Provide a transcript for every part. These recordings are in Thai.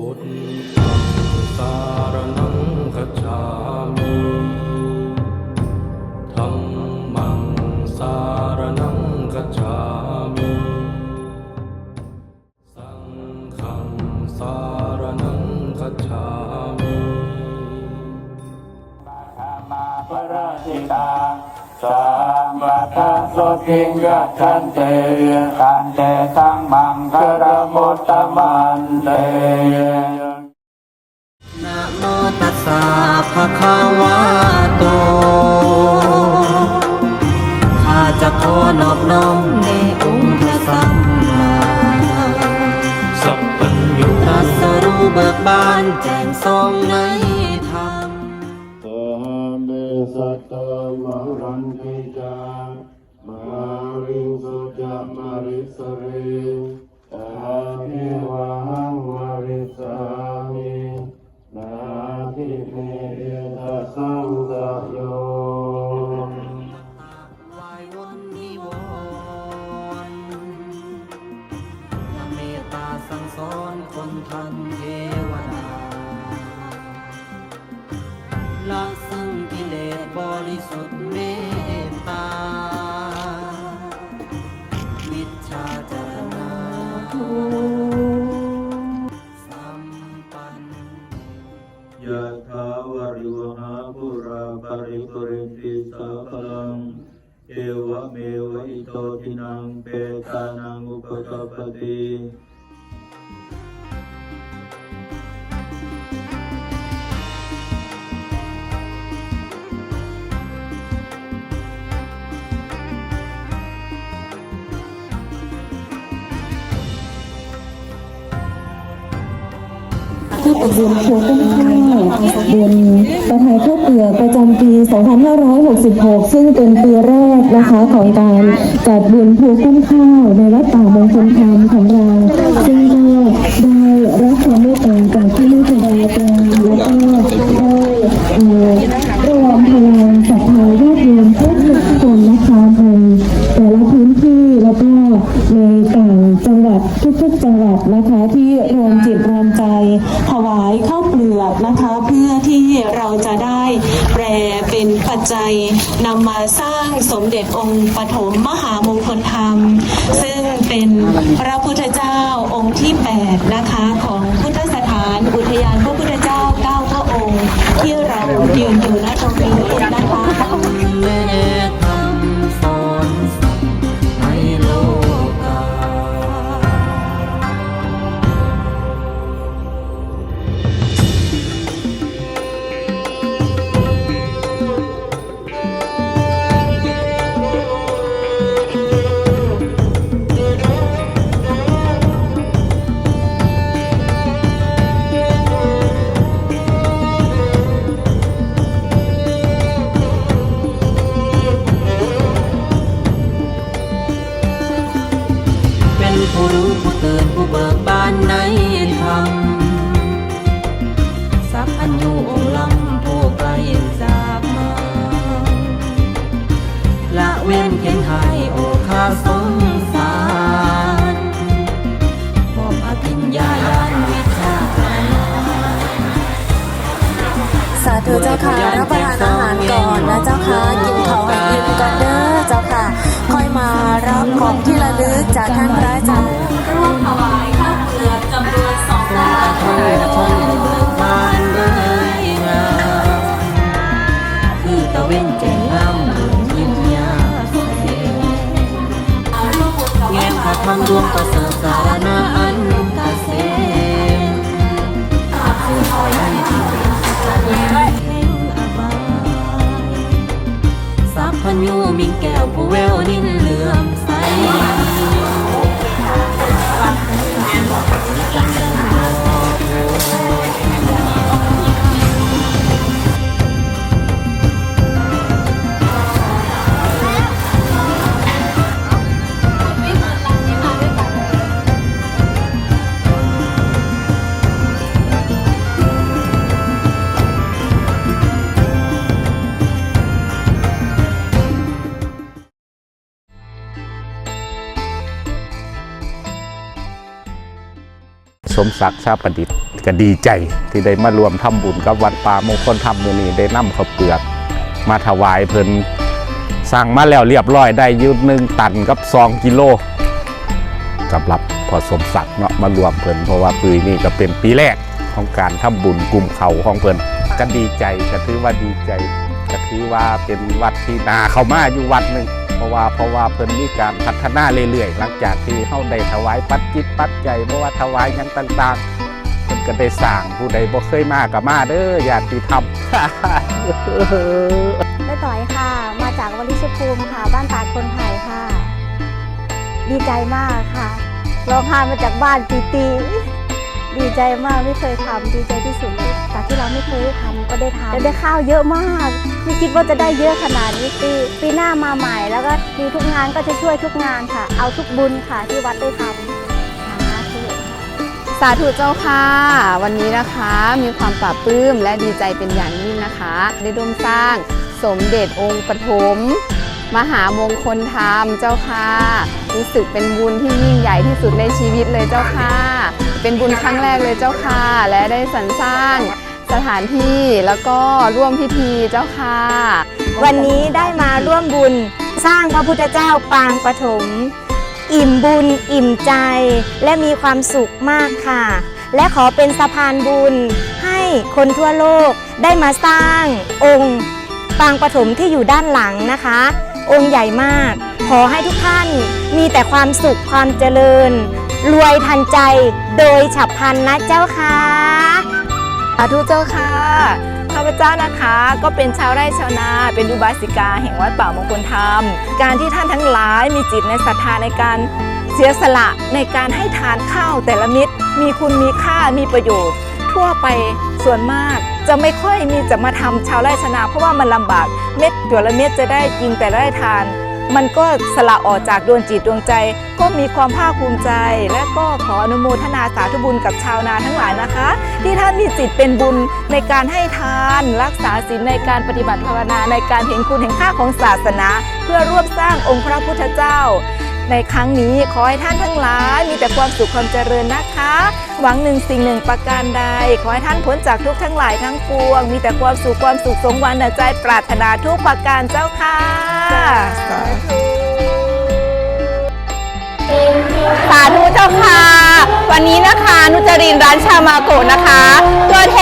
พุทธังสารนังคัจามิธัมมังสารนังคัจามิสังฆังสารนังคัจามิมาปราชิตา สามวัตโสติงกัจันเตกันเตสังมังคารมุตตมันเตนะโมตัสสะภะคะวะโต พลังเอวะเมวะอิโตตินังเปตานังอุปกปติ ติที่ประบุญโชว์ต้นข้าวบนประทายข้าวเปลือกประจำปี 2566 ซึ่งเป็นปีแรกนะคะของการจัดบุญภูต้นข้าวในวัดป่ามงคลธรรมของเรา ซึ่งก็ได้รับความเมตตาจากที่นี่ครูบาอาจารย์แล้วก็ได้รวมพลังศรัทธาญาติโยมทุกคนนะคะ ทุกๆจังหวัดนะคะที่รวมจิตรวมใจถวายข้าวเปลือกนะคะ เพื่อที่เราจะได้แปลเป็นปัจจัยนำมาสร้างสมเด็จองค์ปฐมมหามงคลธรรม ซึ่งเป็นพระพุทธเจ้าองค์ที่ 8 นะคะ สาธุเจ้าค่ะรับประทานอาหารก่อนนะเจ้าค่ะกินของให้อิ่มก่อนเด้อเจ้าค่ะ ค่อยมารับของที่ระลึกจากท่านพระอาจารย์ร่วมถวายข้าวเปลือกจำนวนสองล้าน สมศักดิ์ชาประดิษฐ์ก็ดีใจที่ได้มารวมทำบุญกับวัดป่ามงคลธรรมมือนี้ได้นำข้าวเปลือก มาถวายเพิ่นสั่งมาแล้วเรียบร้อยได้ยืดหนึ่งตันกับสองกิโลสำหรับพอสมศักดิ์เนาะมารวมเพิ่นเพราะว่าปีนี้ก็เป็นปีแรกของการทำบุญกลุ่มเขาของเพิ่นก็ดีใจก็ถือว่าดีใจก็ถือว่าเป็นวัดที่นาเขามาอยู่วัดหนึ่ง เพราะว่าเพราะว่าเพิ่นมีการพัฒนาเรื่อยๆ หลังจากที่เฮาได้ถวายปัจจิตปัจจัยเพราะว่าถวายหยังต่างๆเพิ่นก็ได้สร้างผู้ใดบ่เคยมาก็มาเด้อญาติธรรมแม่ต่อยค่ะ มาจากวลิชภูมิค่ะ บ้านตาดคนไผ่ค่ะ ดีใจมากค่ะร้องไห้มาจากบ้านตีตี ดีใจมากไม่เคยทำดีใจที่สุดจากที่เราไม่เคยได้ทำก็ได้ทำได้ข้าวเยอะมากไม่คิดว่าจะได้เยอะขนาดนี้ปีปีหน้ามาใหม่ แล้วก็มีทุกงานก็จะช่วยทุกงานค่ะ เอาทุกบุญค่ะที่วัดได้ทำสาธุเจ้าค่ะ วันนี้นะคะมีความปลาบปลื้มและดีใจเป็นอย่างยิ่งนะคะ ได้ร่วมสร้างสมเด็จองค์ปฐมมหามงคลธรรมเจ้าค่ะ รู้สึกเป็นบุญที่ยิ่งใหญ่ที่สุดในชีวิตเลยเจ้าค่ะ เป็นบุญครั้งแรกเลยเจ้าค่ะ และได้สรรสร้างสถานที่แล้วก็ร่วมพิธีเจ้าค่ะ วันนี้ได้มาร่วมบุญสร้างพระพุทธเจ้าปางปฐมอิ่มบุญอิ่มใจ และมีความสุขมากค่ะ และขอเป็นสะพานบุญ ให้คนทั่วโลกได้มาสร้างองค์ปางปฐมที่อยู่ด้านหลังนะคะ องค์ใหญ่มาก ขอให้ทุกท่านมีแต่ความสุขความเจริญ รวยทันใจโดยฉับพลันนะเจ้าค่ะสาธุเจ้าค่ะข้าพเจ้านะคะก็เป็นชาวไร่ชาวนา เป็นอุบาสิกาแห่งวัดป่ามงคลธรรม การที่ท่านทั้งหลายมีจิตในศรัทธาในการเสียสละในการให้ทานข้าวแต่ละมิตร มีคุณมีค่ามีประโยชน์ ทั่วไปส่วนมากจะไม่ค่อยมีจะมาทำชาวไร่ชาวนาเพราะว่ามันลำบากเม็ดตัวละเม็ดจะได้กินแต่ละได้ทาน มันก็สละออกจากดวงจิตดวงใจ ก็มีความภาคภูมิใจ และก็ขออนุโมทนาสาธุบุญกับชาวนาทั้งหลายนะคะ ที่ท่านมีจิตเป็นบุญในการให้ทาน รักษาศีลในการปฏิบัติภาวนาในการเห็นคุณเห็นค่าของศาสนา เพื่อร่วมสร้างองค์พระพุทธเจ้า ในครั้งนี้ขอให้ท่านทั้งหลายมีแต่ความสุขความเจริญนะคะ หวังหนึ่งสิ่งหนึ่งประการใด ขอให้ท่านพ้นจากทุกทั้งหลายทั้งปวง มีแต่ความสุขความสุขสมหวังดังใจปรารถนาทุกประการเจ้าค่ะสาธุเจ้าค่ะ วันนี้นะคะนุจรินร้านชามาโกะนะคะตัวแท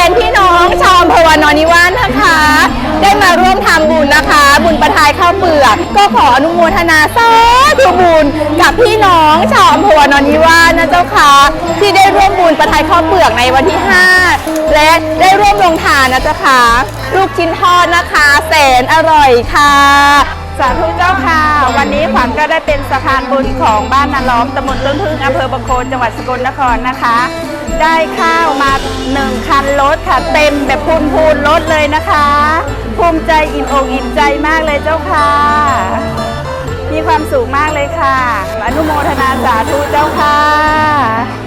ประทายข้าวเปลือก ก็ขออนุโมทนาสาธุบุญกับพี่น้องชาวอำเภอวานอนนิวาสนะเจ้าค่ะที่ได้ร่วมบุญประทายข้าวเปลือกในวันที่ 5 และได้ร่วมลงทานนะเจ้าค่ะลูกชิ้นทอดนะคะ แสนอร่อยค่ะสาธุเจ้าค่ะ วันนี้ขวัญก็ได้เป็นสะพานบุญของบ้านนาล้อมตำบลเรื่องพึ่งอำเภอบางโคนจังหวัดสกลนครนะคะ ได้ข้าวมาหนึ่งคันรถค่ะ เต็มแบบพูนพูนรถเลยนะคะ ภูมิใจอิ่มอกอิ่มใจมากเลยเจ้าค่ะ มีความสุขมากเลยค่ะ อนุโมทนาสาธุเจ้าค่ะ